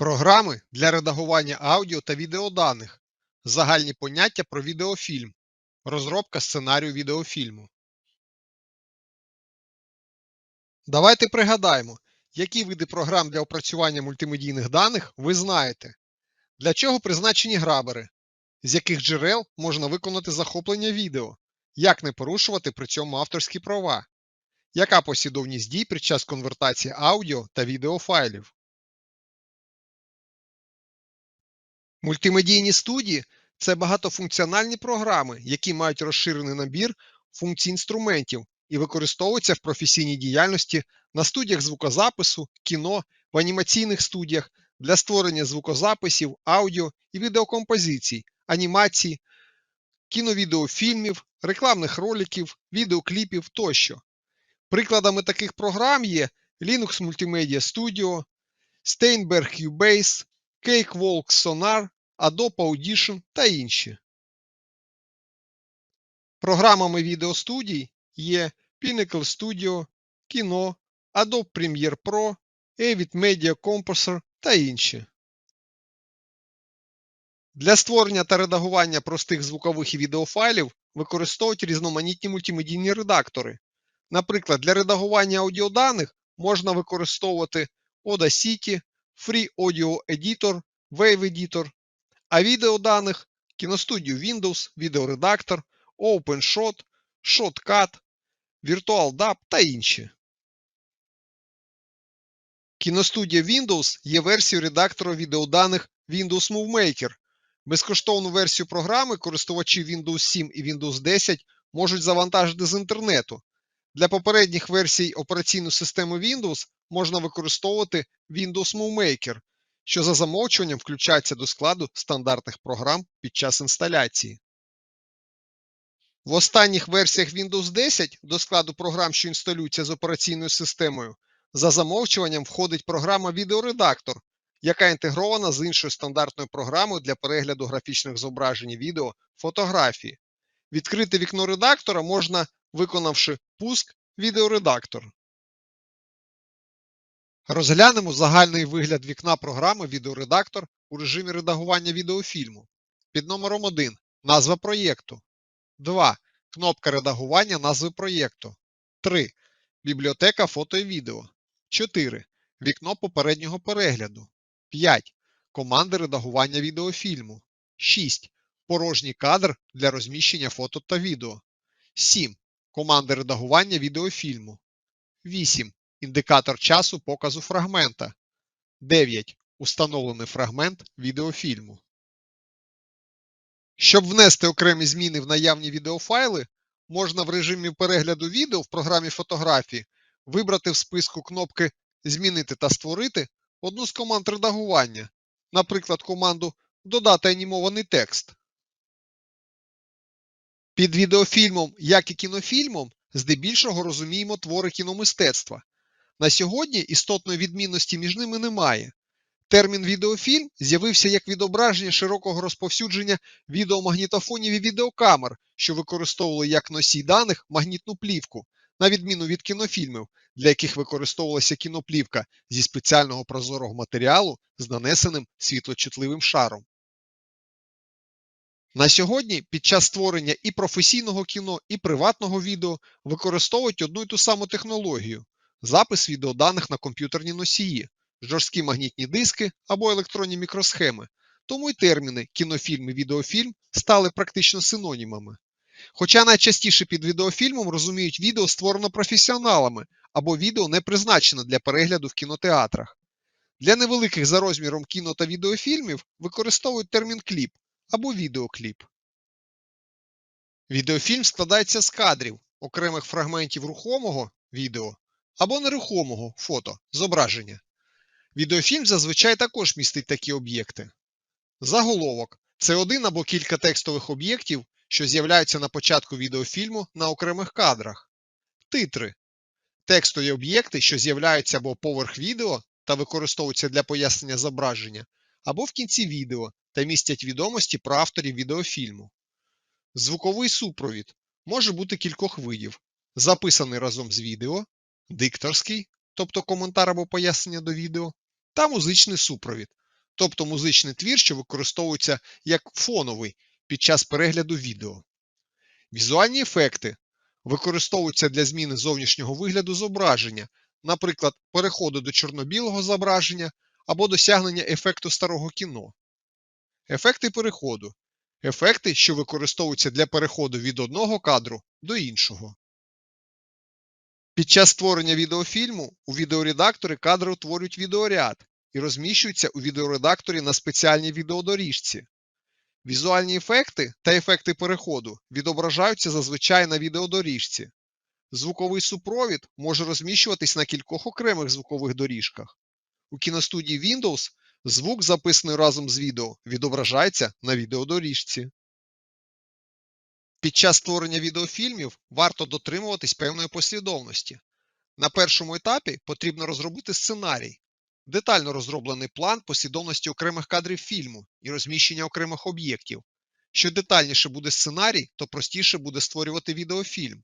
Програми для редагування аудіо та відеоданих. Загальні поняття про відеофільм. Розробка сценарію відеофільму. Давайте пригадаємо, які види програм для опрацювання мультимедійних даних ви знаєте. Для чого призначені грабери, з яких джерел можна виконати захоплення відео, як не порушувати при цьому авторські права, яка послідовність дій під час конвертації аудіо та відеофайлів. Мультимедійні студії це багатофункціональні програми, які мають розширений набір функцій інструментів і використовуються в професійній діяльності на студіях звукозапису, кіно, в анімаційних студіях для створення звукозаписів, аудіо і відеокомпозицій, анімацій, кіновідеофільмів, рекламних роликів, відеокліпів тощо. Прикладами таких програм є Linux Multimedia Studio, Steinberg Cubase, Cakewalk Sonar, Adobe Audition та інші. Програмами відеостудій є Pinnacle Studio, Kino, Adobe Premiere Pro, Avid Media Composer та інші. Для створення та редагування простих звукових і відеофайлів використовують різноманітні мультимедійні редактори. Наприклад, для редагування аудіоданих можна використовувати Audacity, Free Audio Editor, Wave Editor, а відеоданих кіностудію Windows, відеоредактор, OpenShot, Shotcut, VirtualDub та інші. Кіностудія Windows є версією редактора відеоданих Windows Movie Maker. Безкоштовну версію програми користувачі Windows 7 і Windows 10 можуть завантажити з інтернету. Для попередніх версій операційної системи Windows можна використовувати Windows Movie Maker, що за замовчуванням включається до складу стандартних програм під час інсталяції. В останніх версіях Windows 10 до складу програм, що інсталюються з операційною системою, за замовчуванням входить програма Відеоредактор, яка інтегрована з іншою стандартною програмою для перегляду графічних зображень і відео фотографії. Відкрити вікно редактора можна, виконавши пуск Відеоредактор. Розглянемо загальний вигляд вікна програми Відеоредактор у режимі редагування відеофільму. Під номером 1 назва проєкту. 2. Кнопка редагування назви проєкту. 3. Бібліотека фото і відео. 4. Вікно попереднього перегляду. 5. Команди редагування відеофільму. 6. Порожній кадр для розміщення фото та відео. 7. Команди редагування відеофільму. 8. Індикатор часу показу фрагмента. 9. Установлений фрагмент відеофільму. Щоб внести окремі зміни в наявні відеофайли, можна в режимі перегляду відео в програмі фотографії вибрати в списку кнопки Змінити та створити одну з команд редагування, наприклад, команду Додати анімований текст. Під відеофільмом, як і кінофільмом, здебільшого розуміємо твори кіномистецтва. На сьогодні істотної відмінності між ними немає. Термін відеофільм з'явився як відображення широкого розповсюдження відеомагнітофонів і відеокамер, що використовували як носій даних магнітну плівку, на відміну від кінофільмів, для яких використовувалася кіноплівка зі спеціального прозорого матеріалу з нанесеним світлочутливим шаром. На сьогодні під час створення і професійного кіно, і приватного відео використовують одну й ту саму технологію запис відеоданих на комп'ютерні носії, жорсткі магнітні диски або електронні мікросхеми, тому й терміни кінофільм і відеофільм стали практично синонімами. Хоча найчастіше під відеофільмом розуміють відео створено професіоналами або відео не призначене для перегляду в кінотеатрах. Для невеликих за розміром кіно та відеофільмів використовують термін кліп або відеокліп. Відеофільм складається з кадрів, окремих фрагментів рухомого відео або нерухомого фото зображення. Відеофільм зазвичай також містить такі об'єкти. Заголовок це один або кілька текстових об'єктів, що з'являються на початку відеофільму на окремих кадрах. Титри текстові об'єкти, що з'являються або поверх відео та використовуються для пояснення зображення, або в кінці відео та містять відомості про авторів відеофільму. Звуковий супровід може бути кількох видів, записаний разом з відео, дикторський, тобто коментар або пояснення до відео, та музичний супровід, тобто музичний твір, що використовується як фоновий під час перегляду відео. Візуальні ефекти використовуються для зміни зовнішнього вигляду зображення, наприклад, переходу до чорно-білого зображення або досягнення ефекту старого кіно. Ефекти переходу ефекти, що використовуються для переходу від одного кадру до іншого. Під час створення відеофільму у відеоредакторі кадри утворюють відеоряд і розміщуються у відеоредакторі на спеціальній відеодоріжці. Візуальні ефекти та ефекти переходу відображаються зазвичай на відеодоріжці. Звуковий супровід може розміщуватись на кількох окремих звукових доріжках. У кіностудії Windows звук, записаний разом з відео, відображається на відеодоріжці. Під час створення відеофільмів варто дотримуватись певної послідовності. На першому етапі потрібно розробити сценарій, детально розроблений план послідовності окремих кадрів фільму і розміщення окремих об'єктів. Що детальніше буде сценарій, то простіше буде створювати відеофільм.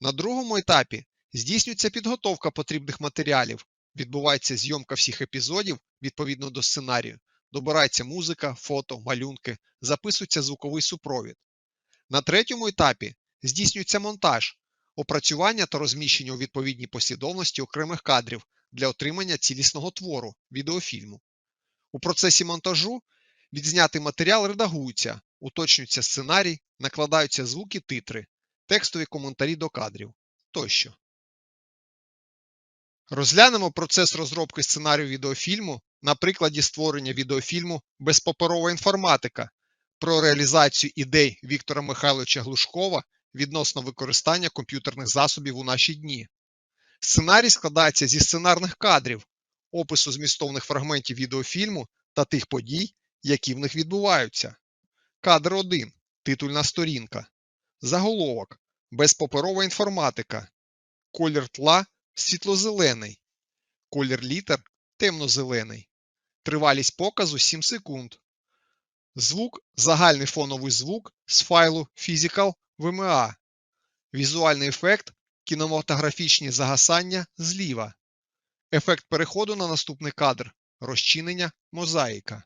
На другому етапі здійснюється підготовка потрібних матеріалів, відбувається зйомка всіх епізодів відповідно до сценарію, добирається музика, фото, малюнки, записується звуковий супровід. На третьому етапі здійснюється монтаж, опрацювання та розміщення у відповідній послідовності окремих кадрів для отримання цілісного твору відеофільму. У процесі монтажу відзнятий матеріал редагується, уточнюється сценарій, накладаються звуки, титри, текстові коментарі до кадрів тощо. Розглянемо процес розробки сценарію відеофільму на прикладі створення відеофільму Безпаперова інформатика про реалізацію ідей Віктора Михайловича Глушкова відносно використання комп'ютерних засобів у наші дні. Сценарій складається зі сценарних кадрів, опису змістовних фрагментів відеофільму та тих подій, які в них відбуваються. Кадр 1. Титульна сторінка. Заголовок. Безпаперова інформатика. Колір тла світло-зелений. Колір літер темно-зелений. Тривалість показу 7 секунд. Звук загальний фоновий звук з файлу Physical VMA. Візуальний ефект кінематографічні загасання зліва. Ефект переходу на наступний кадр. Розчинення мозаїка.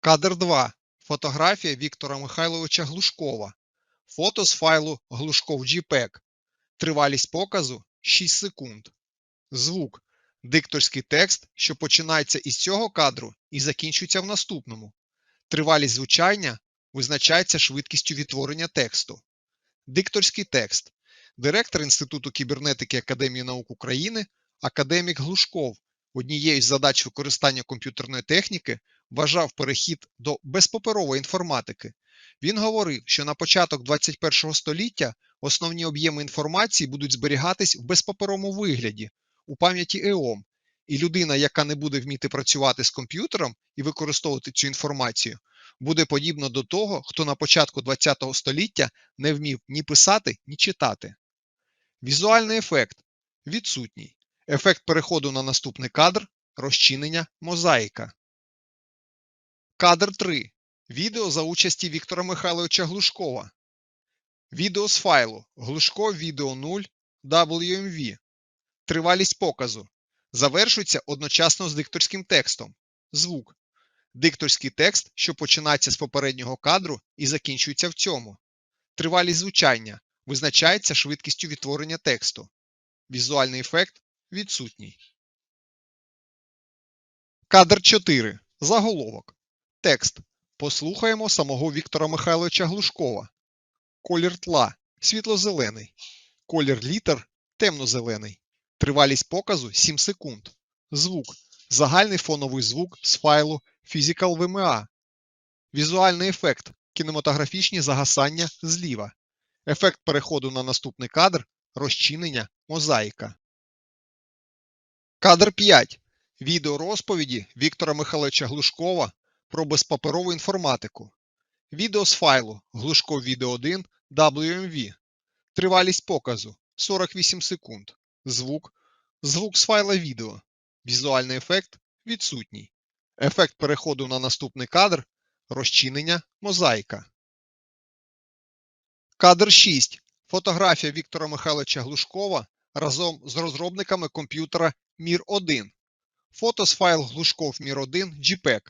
Кадр 2. Фотографія Віктора Михайловича Глушкова. Фото з файлу Глушков JPEG. Тривалість показу 6 секунд. Звук. Дикторський текст, що починається із цього кадру і закінчується в наступному. Тривалість звучання визначається швидкістю відтворення тексту. Дикторський текст. Директор Інституту кібернетики Академії наук України, академік Глушков, однією з задач використання комп'ютерної техніки вважав перехід до безпаперової інформатики. Він говорив, що на початок 21 століття основні об'єми інформації будуть зберігатись в безпаперовому вигляді у пам'яті ЕОМ, і людина, яка не буде вміти працювати з комп'ютером і використовувати цю інформацію, буде подібна до того, хто на початку ХХ століття не вмів ні писати, ні читати. Візуальний ефект відсутній. Ефект переходу на наступний кадр розчинення мозаїка. Кадр 3. Відео за участі Віктора Михайловича Глушкова. Відео з файлу Глушков відео 0 WMV. Тривалість показу. Завершується одночасно з дикторським текстом. Звук. Дикторський текст, що починається з попереднього кадру і закінчується в цьому. Тривалість звучання визначається швидкістю відтворення тексту. Візуальний ефект відсутній. Кадр 4. Заголовок. Текст. Послухаємо самого Віктора Михайловича Глушкова. Колір тла світло-зелений. Колір літер темно-зелений. Тривалість показу 7 секунд. Звук. Загальний фоновий звук з файлу Physical VMA. Візуальний ефект. Кінематографічні загасання зліва. Ефект переходу на наступний кадр розчинення мозаїка. Кадр 5. Відео розповіді Віктора Михайловича Глушкова про безпаперову інформатику. Відео з файлу Глушков відео 1 WMV. Тривалість показу 48 секунд. Звук. Звук з файла відео. Візуальний ефект відсутній. Ефект переходу на наступний кадр розчинення мозаїка. Кадр 6. Фотографія Віктора Михайловича Глушкова разом з розробниками комп'ютера Мір 1. Фото з файл Глушков Мір 1 JPEG.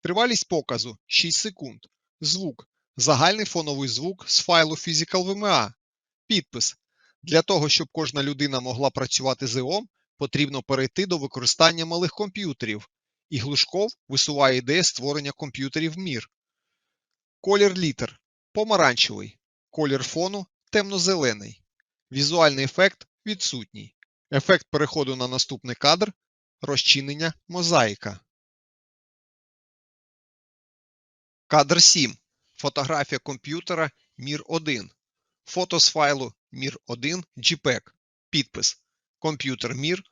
Тривалість показу 6 секунд. Звук. Загальний фоновий звук з файлу Physical VMA. Підпис. Для того, щоб кожна людина могла працювати з ЕОМ, потрібно перейти до використання малих комп'ютерів. І Глушков висуває ідею створення комп'ютерів мір. Колір літер помаранчевий. Колір фону темно-зелений. Візуальний ефект відсутній. Ефект переходу на наступний кадр розчинення мозаїка. Кадр 7. Фотографія комп'ютера Мір 1. Фото з файлу Мір 1 JPEG. Підпис. Комп'ютер Мір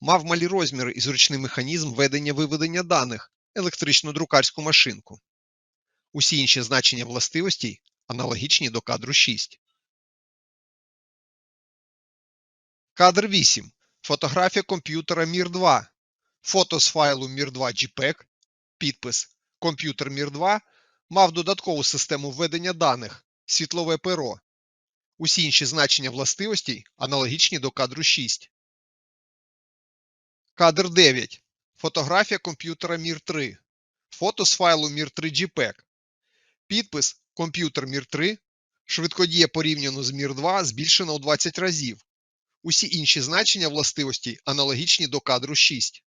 мав малі розміри і зручний механізм ведення-виведення даних, електричну друкарську машинку. Усі інші значення властивостей аналогічні до кадру 6. Кадр 8. Фотографія комп'ютера Мір 2. Фото з файлу Мір 2 JPEG. Підпис. Комп'ютер Мір 2 мав додаткову систему введення даних світлове перо. Усі інші значення властивостей аналогічні до кадру 6. Кадр 9. Фотографія комп'ютера Мір 3. Фото з файлу Мір 3 JPEG. Підпис Комп'ютер Мір 3. Швидкодія порівняно з Мір 2 збільшено у 20 разів. Усі інші значення властивостей аналогічні до кадру 6.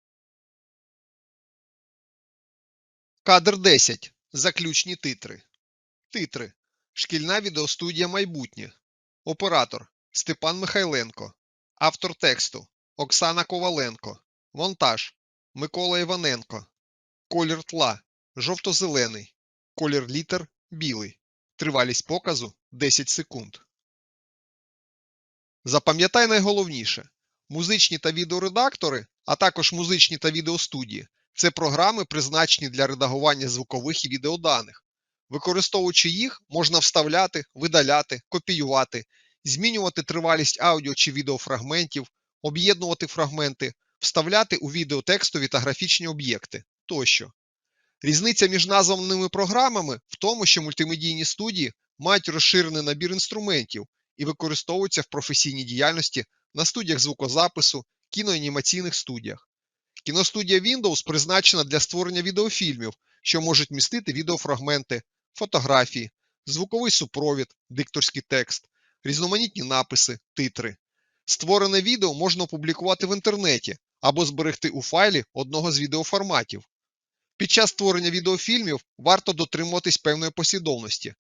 Кадр 10. Заключні титри. Титри. Шкільна відеостудія майбутнє. Оператор Степан Михайленко. Автор тексту Оксана Коваленко. Монтаж Микола Іваненко. Колір тла жовто-зелений. Колір літер білий. Тривалість показу 10 секунд. Запам'ятай найголовніше: музичні та відеоредактори, а також музичні та відеостудії це програми, призначені для редагування звукових і відеоданих. Використовуючи їх, можна вставляти, видаляти, копіювати, змінювати тривалість аудіо чи відеофрагментів, об'єднувати фрагменти, вставляти у відео текстові та графічні об'єкти тощо. Різниця між названими програмами в тому, що мультимедійні студії мають розширений набір інструментів і використовуються в професійній діяльності на студіях звукозапису, кіноанімаційних студіях. Кіностудія Windows призначена для створення відеофільмів, що можуть містити відеофрагменти, фотографії, звуковий супровід, дикторський текст, різноманітні написи, титри. Створене відео можна опублікувати в інтернеті або зберегти у файлі одного з відеоформатів. Під час створення відеофільмів варто дотримуватись певної послідовності.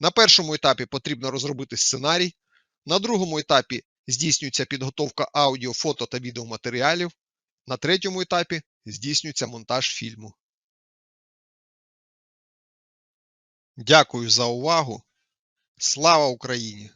На першому етапі потрібно розробити сценарій, на другому етапі здійснюється підготовка аудіо, фото та відеоматеріалів, на третьому етапі здійснюється монтаж фільму. Дякую за увагу. Слава Україні!